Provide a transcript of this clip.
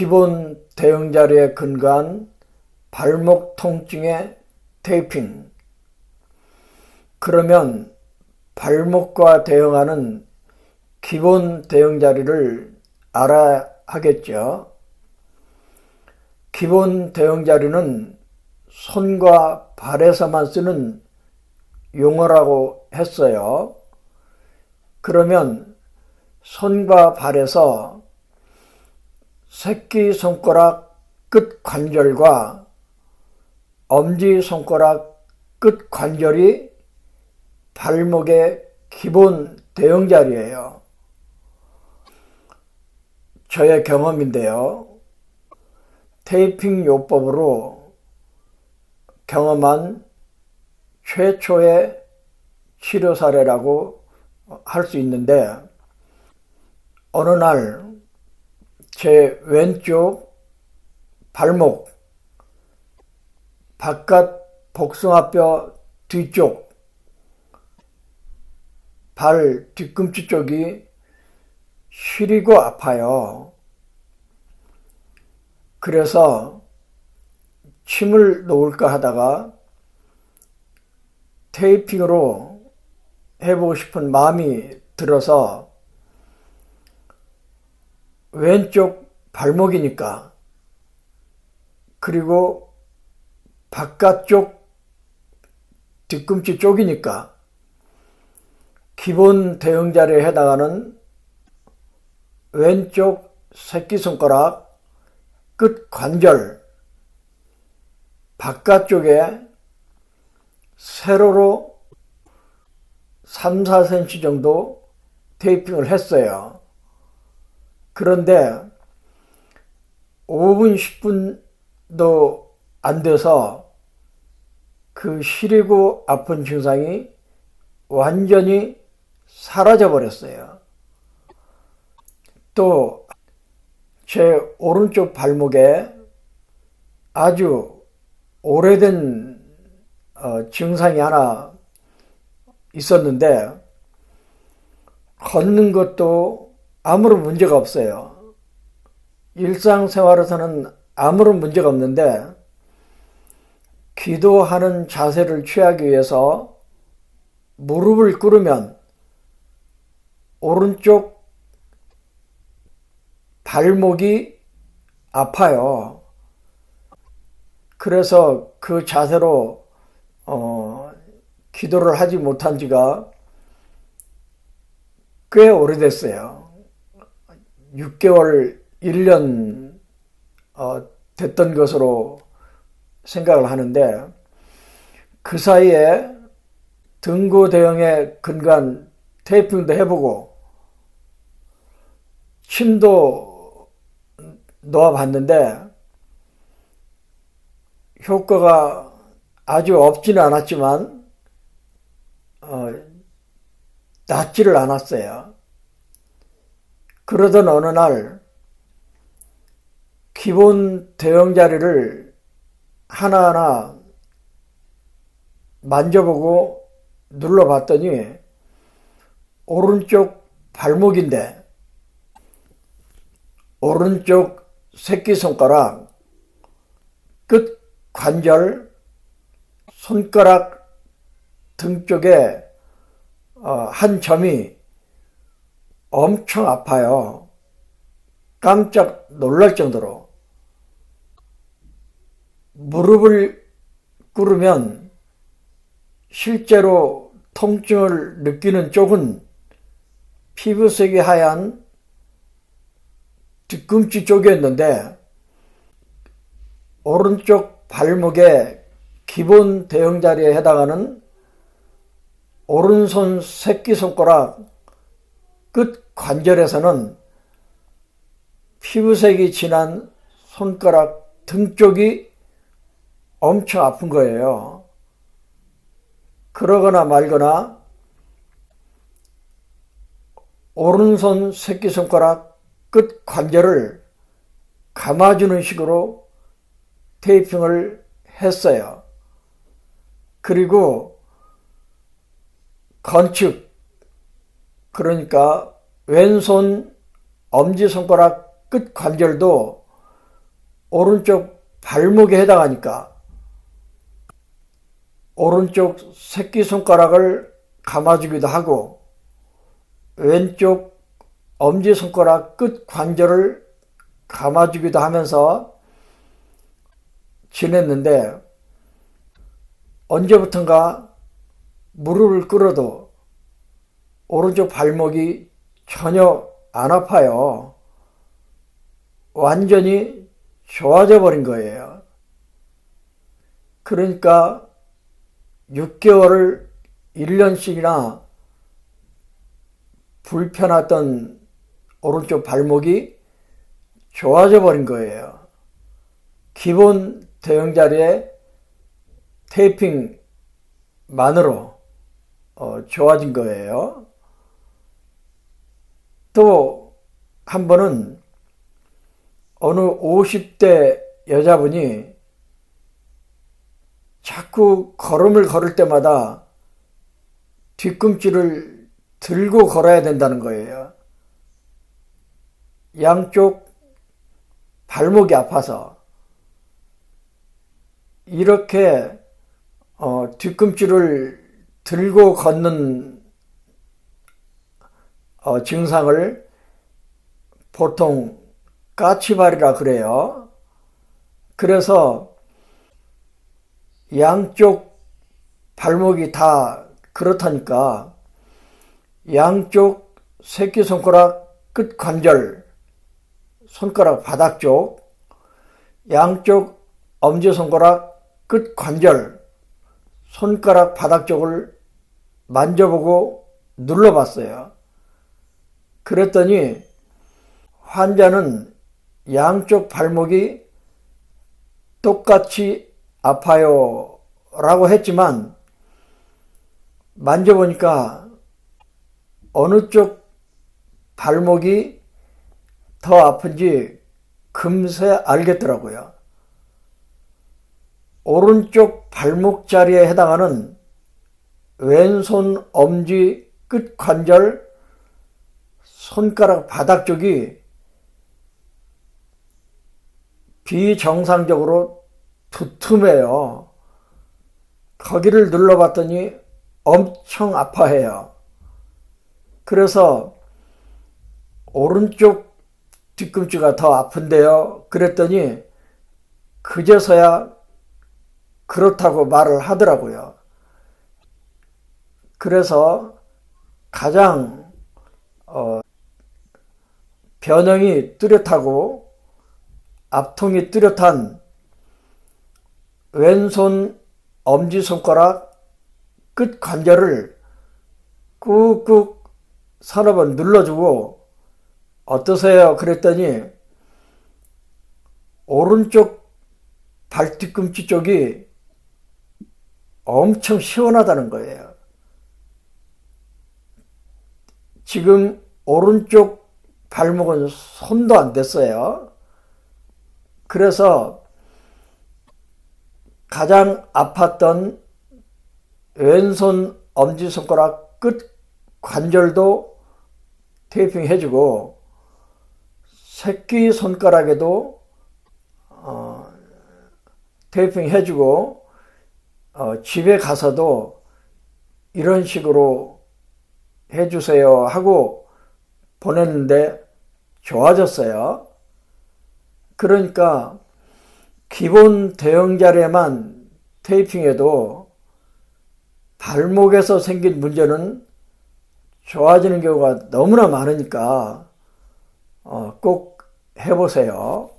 기본 대응 자리에 근거한 발목 통증의 테이핑. 그러면 발목과 대응하는 기본 대응 자리를 알아야 하겠죠. 기본 대응 자리는 손과 발에서만 쓰는 용어라고 했어요. 그러면 손과 발에서 새끼 손가락 끝 관절과 엄지 손가락 끝 관절이 발목의 기본 대응 자리예요. 저의 경험인데요. 테이핑 요법으로 경험한 최초의 치료 사례라고 할 수 있는데 어느 날 제 왼쪽 발목 바깥 복숭아뼈 뒤쪽 발 뒤꿈치 쪽이 시리고 아파요. 그래서 침을 놓을까 하다가 테이핑으로 해보고 싶은 마음이 들어서 왼쪽 발목이니까 그리고 바깥쪽 뒤꿈치 쪽이니까 기본 대응 자리에 해당하는 왼쪽 새끼손가락 끝 관절 바깥쪽에 세로로 3, 4cm 정도 테이핑을 했어요. 그런데 5분, 10분도 안 돼서 그 시리고 아픈 증상이 완전히 사라져 버렸어요. 또 제 오른쪽 발목에 아주 오래된 어, 증상이 하나 있었는데 걷는 것도 아무런 문제가 없어요. 일상생활에서는 아무런 문제가 없는데 기도하는 자세를 취하기 위해서 무릎을 꿇으면 오른쪽 발목이 아파요. 그래서 그 자세로 어, 기도를 하지 못한 지가 꽤 오래됐어요. 6개월, 1년 어, 됐던 것으로 생각을 하는데 그 사이에 등고 대응에 근간 테이핑도 해보고 침도 놓아봤는데 효과가 아주 없지는 않았지만 어, 낫지를 않았어요. 그러던 어느 날 기본 대응 자리를 하나하나 만져보고 눌러봤더니 오른쪽 발목인데 오른쪽 새끼손가락 끝 관절 손가락 등 쪽에 어, 한 점이 엄청 아파요. 깜짝 놀랄 정도로. 무릎을 꿇으면 실제로 통증을 느끼는 쪽은 피부색이 하얀 뒤꿈치 쪽이었는데 오른쪽 발목의 기본 대응 자리에 해당하는 오른손 새끼손가락 끝 관절에서는 피부색이 진한 손가락 등 쪽이 엄청 아픈 거예요. 그러거나 말거나 오른손 새끼손가락 끝 관절을 감아주는 식으로 테이핑을 했어요. 그리고 건축, 그러니까 왼손 엄지손가락 끝 관절도 오른쪽 발목에 해당하니까 오른쪽 새끼손가락을 감아주기도 하고 왼쪽 엄지손가락 끝 관절을 감아주기도 하면서 지냈는데 언제부턴가 무릎을 꿇어도 오른쪽 발목이 전혀 안 아파요. 완전히 좋아져 버린 거예요. 그러니까 6개월을 1년씩이나 불편했던 오른쪽 발목이 좋아져 버린 거예요. 기본 대형 자리에 테이핑만으로 어, 좋아진 거예요. 또 한 번은 어느 50대 여자분이 자꾸 걸음을 걸을 때마다 뒤꿈치를 들고 걸어야 된다는 거예요. 양쪽 발목이 아파서 이렇게 어, 뒤꿈치를 들고 걷는 어, 증상을 보통 까치발이라 그래요. 그래서 양쪽 발목이 다 그렇다니까 양쪽 새끼손가락 끝 관절 손가락 바닥 쪽 양쪽 엄지손가락 끝 관절 손가락 바닥 쪽을 만져보고 눌러봤어요. 그랬더니 환자는 양쪽 발목이 똑같이 아파요 라고 했지만 만져보니까 어느 쪽 발목이 더 아픈지 금세 알겠더라고요. 오른쪽 발목 자리에 해당하는 왼손 엄지 끝 관절 손가락 바닥 쪽이 비정상적으로 두툼해요. 거기를 눌러봤더니 엄청 아파해요. 그래서 오른쪽 뒤꿈치가 더 아픈데요. 그랬더니 그제서야 그렇다고 말을 하더라고요. 그래서 가장 어, 변형이 뚜렷하고 앞통이 뚜렷한 왼손 엄지손가락 끝 관절을 꾹꾹 서너 번 눌러주고 어떠세요? 그랬더니 오른쪽 발 뒤꿈치 쪽이 엄청 시원하다는 거예요. 지금 오른쪽 발목은 손도 안 댔어요. 그래서 가장 아팠던 왼손 엄지손가락 끝 관절도 테이핑 해주고 새끼 손가락에도 어, 테이핑 해주고 어, 집에 가서도 이런 식으로 해주세요 하고 보냈는데 좋아졌어요. 그러니까 기본 대형 자리에만 테이핑해도 발목에서 생긴 문제는 좋아지는 경우가 너무나 많으니까 어, 꼭 해보세요.